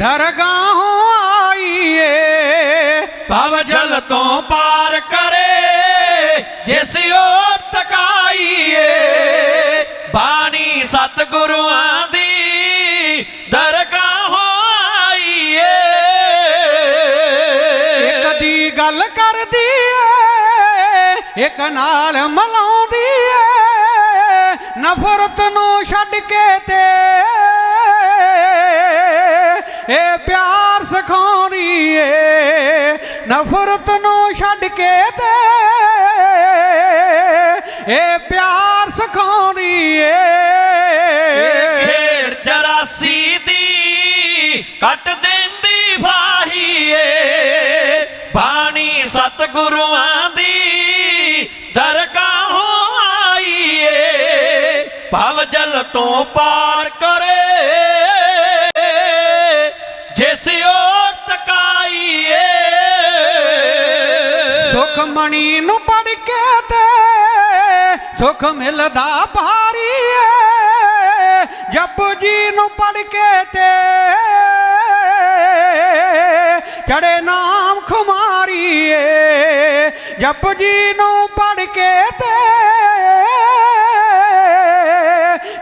ਦਰਗਾਹੋਂ ਆਈਏ, ਭਵ ਜਲ ਤੋਂ ਪਾਰ ਕਰੇ, ਜਿਸ ਓਰ ਤਕਾਈਏ। ਬਾਣੀ ਸਤਿਗੁਰੂਆਂ ਦੀ ਦਰਗਾਹੋਂ ਆਈਏ। ਇੱਕ ਦੀ ਗੱਲ ਕਰਦੀ ਏ ਇੱਕ ਨਾਲ ਮਲਾਉਂਦੀ ਏ ਨਫ਼ਰਤ ਨੂੰ ਛੱਡ ਕੇ ਤੇ ਇਹ ਪਿਆਰ ਸਿਖਾਉਂਦੀ ਏ, ਨਫ਼ਰਤ ਨੂੰ ਛੱਡ ਕੇ ਤੇ। ਇਹ ਪਿਆਰ ਸਿਖਾਉਂਦੀ ਏ। ਖੇੜ ਚਰਾਸੀ ਦੀ ਕੱਟ ਦਿੰਦੀ ਫਾਹੀਏ ਬਾਣੀ ਸਤਿਗੁਰੂਆਂ ਦੀ ਦਰਗਾਹੋਂ ਏ। ਭਵ ਜਲ ਤੋਂ ਪਾਰ ਜਿਸ ਓਰ ਤਕਾਈਏ। ਸੁਖ ਨੂੰ ਪੜ ਕੇ ਤੇ ਸੁਖ ਮਿਲਦਾ ਭਾਰੀ ਏ ਜਪ ਜੀ ਨੂੰ ਪੜ ਕੇ ਤੇ ਚੜੇ ਨਾਮ ਖੁਮਾਰੀ ਏ ਜਪ ਜੀ ਨੂੰ ਪੜ ਕੇ ਤੇ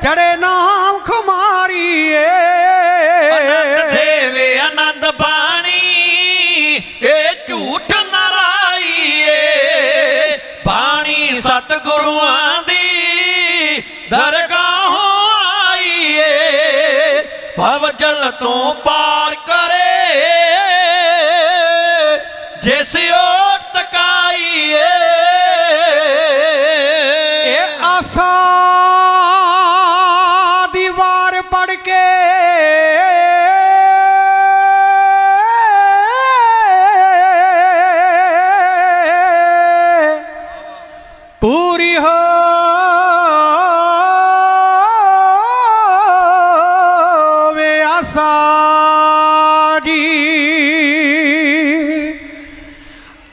ਚੜੇ ਨਾਮ ਗੁਰੂਆਂ ਸਤਿਗੁਰੂਆਂ ਦੀ ਦਰਗਾਹੋਂ ਏ ਭਵ ਜਲ ਤੋਂ ਪਾਰ ਕਰੇ। ਜਿਸ ਓਰ ਤਕਾਈਏ, ਇਹ ਆਸਾ ਪੂਰੀ ਹੋਵੇ ਆਸਾ ਜੀ।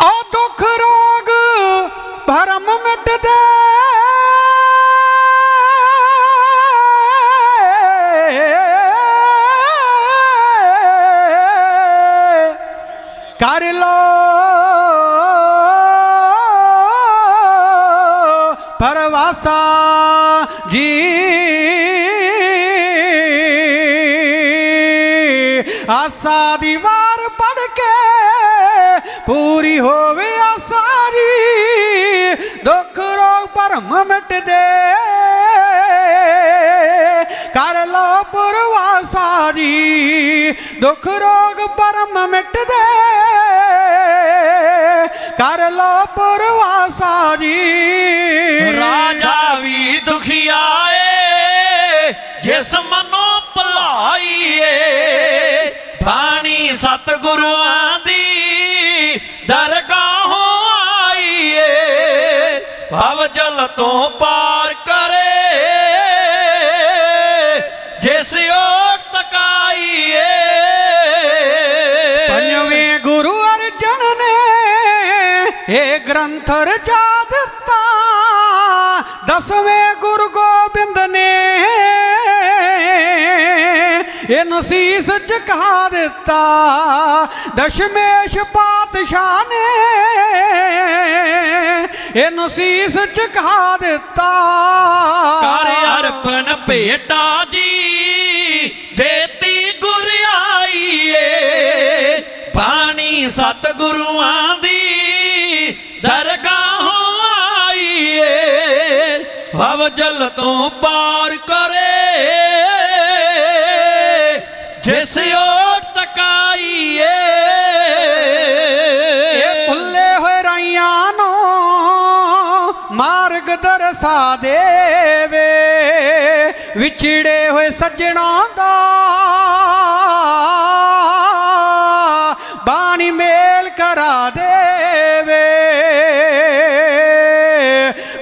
ਆ ਦੁੱਖ ਰੋਗ ਭਰਮ ਮਿਟਦੇ। ਕਰ ਲੋ ਪਰਵਾਸਾ ਜੀ। ਆਸਾ ਦੀ ਵਾਰ ਪੜ ਕੇ ਪੂਰੀ ਹੋਵੇ ਆਸਾ ਜੀ। ਦੁੱਖ ਰੋਗ ਭਰਮ ਮਿਟਦੇ। ਕਰ ਲੋ ਪਰਵਾਸਾ ਜੀ। ਦੁੱਖ ਰੋਗ ਭਰਮ ਮਿਟਦੇ। ਕਰ ਲੋ ਪਰਵਾਸਾ ਜੀ। ਮਨੋਂ ਭਲਾਈਏ। ਬਾਣੀ ਸਤਿਗੁਰੂਆਂ ਦੀ ਦਰਗਾਹੋਂ ਆਈਏ। ਭਵ ਜਲ ਤੋਂ ਪਾਰ ਕਰੇ। ਜਿਸ ਓਰ ਤਕਾਈਏ ਪੰਜਵੇਂ ਗੁਰੂ ਅਰਜਨ ਨੇ ਇਹ ਗ੍ਰੰਥ ਰਚਾ ਦਿੱਤਾ। ਦਸਵੇਂ ਇਹਨੂੰ ਸੀਸ ਝੁਕਾ ਦਿੱਤਾ। ਦਸ਼ਮੇਸ਼ ਪਾਤਸ਼ਾਹ ਨੇ ਇਹਨੂੰ ਸੀਸ ਝੁਕਾ ਦਿੱਤਾ। ਕਰ ਅਰਪਣ ਭੇਟਾ ਜੀ, ਦੇਤੀ ਗੁਰਿਆਈਏ ਬਾਣੀ ਸਤਿਗੁਰੂਆਂ ਦੀ ਦਰਗਾਹੋਂ ਆਈਏ। ਭਵ ਜਲ ਤੋਂ ਪਾਰ ਮਾਰਗ ਦਰਸਾ ਦੇਵੇ, ਵਿਛੜੇ ਹੋਏ ਸੱਜਣਾ ਦਾ। ਬਾਣੀ ਮੇਲ ਕਰਾ ਦੇਵੇ।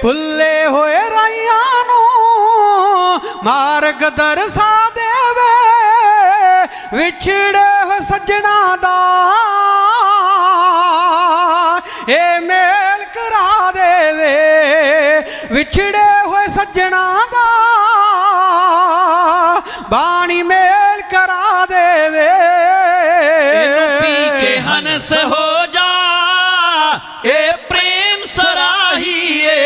ਭੁੱਲੇ ਹੋਏ ਰਾਈਆਂ ਨੂੰ ਮਾਰਗ ਦਰਸਾ ਦੇਵੇ, ਵਿਛੜੇ ਹੋਏ ਸੱਜਣਾ ਦਾ। ਇਹ ਵਿਛੜੇ ਹੋਏ ਸੱਜਣਾ ਦਾ ਬਾਣੀ ਮੇਲ ਕਰਾ ਦੇਵੇ। ਐਸ ਹੋ ਜਾ ਇਹ ਪ੍ਰੇਮ ਸਰਾਹੀਏ।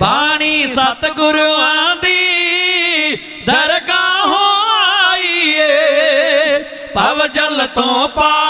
ਬਾਣੀ ਸਤਿਗੁਰਾਂ ਦੀ ਦਰਗਾਹੋਂ ਆਈਏ, ਭਵ ਜਲ ਤੋਂ ਪਾ